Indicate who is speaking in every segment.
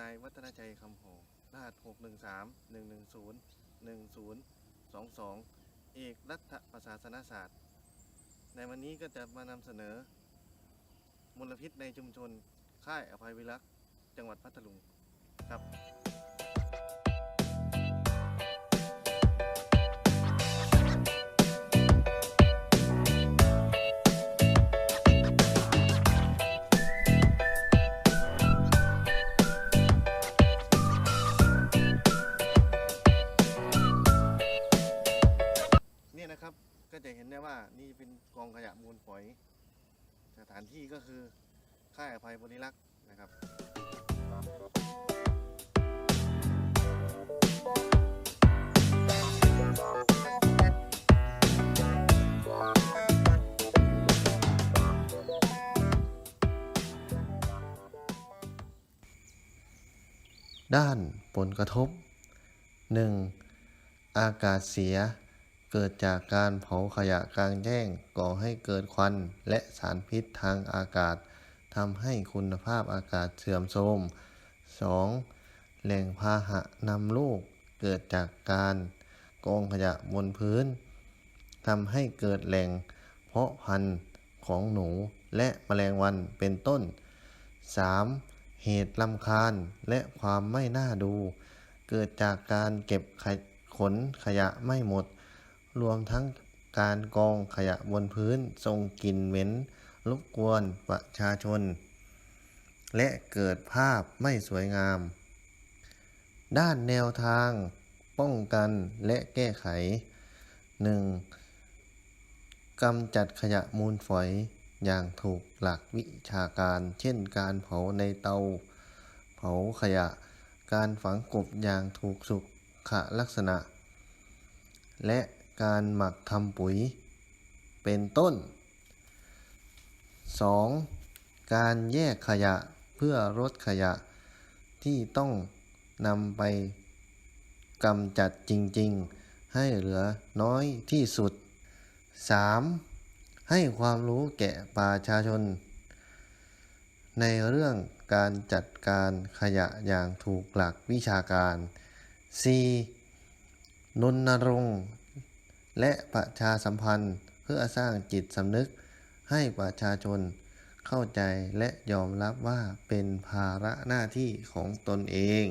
Speaker 1: นายวัฒนาใจคำหงรหัส 613 110 1022 เอกรัฐประศาสนศาสตร์ ในวันนี้ก็จะมานำเสนอ มลพิษในชุมชนค่ายอภัยวิรักษ์จังหวัดพัทลุงครับ องขยะมูลฝอย สถานที่ก็คือค่ายอภัยบริรักษ์นะครับ ด้านผลกระทบ 1. อากาศเสีย เกิดจากการเผาขยะกลางแจ้งก่อให้เกิดควันและสารพิษทางอากาศทำให้คุณภาพอากาศเสื่อมโทรม 2. แหล่งพาหะนำโรคเกิดจากการกองขยะบนพื้นทำให้เกิดแหล่งเพาะพันธุ์ของหนูและแมลงวันเป็นต้น 3. เหตุลำคาญและความไม่น่าดู เกิดจากการเก็บขขนขยะไม่หมด รวมทั้งการกองขยะบนพื้นส่งกลิ่นเหม็นรบกวนประชาชน และเกิดภาพไม่สวยงาม ด้านแนวทางป้องกันและแก้ไข 1. กำจัดขยะมูลฝอยอย่างถูกหลักวิชาการ เช่นการเผาในเตา เผาขยะ การฝังกบอย่างถูกสุขลักษณะ และ การหมักทำปุ๋ย เป็นต้น 2. การแยกขยะเพื่อลดขยะที่ต้องนำไปกำจัดจริง ๆ ให้เหลือน้อยที่สุด 3. ให้ความรู้แก่ประชาชน ในเรื่องการจัดการขยะอย่างถูกหลักวิชาการ 4. นนรงค์ และประชาสัมพันธ์เพื่อสร้างจิตสำนึกให้ประชาชนเข้าใจและยอมรับว่าเป็นภาระหน้าที่ของตนเอง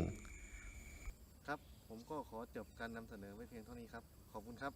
Speaker 1: ครับ ผมก็ขอจบการนำเสนอไว้เพียงเท่านี้ครับ ขอบคุณครับ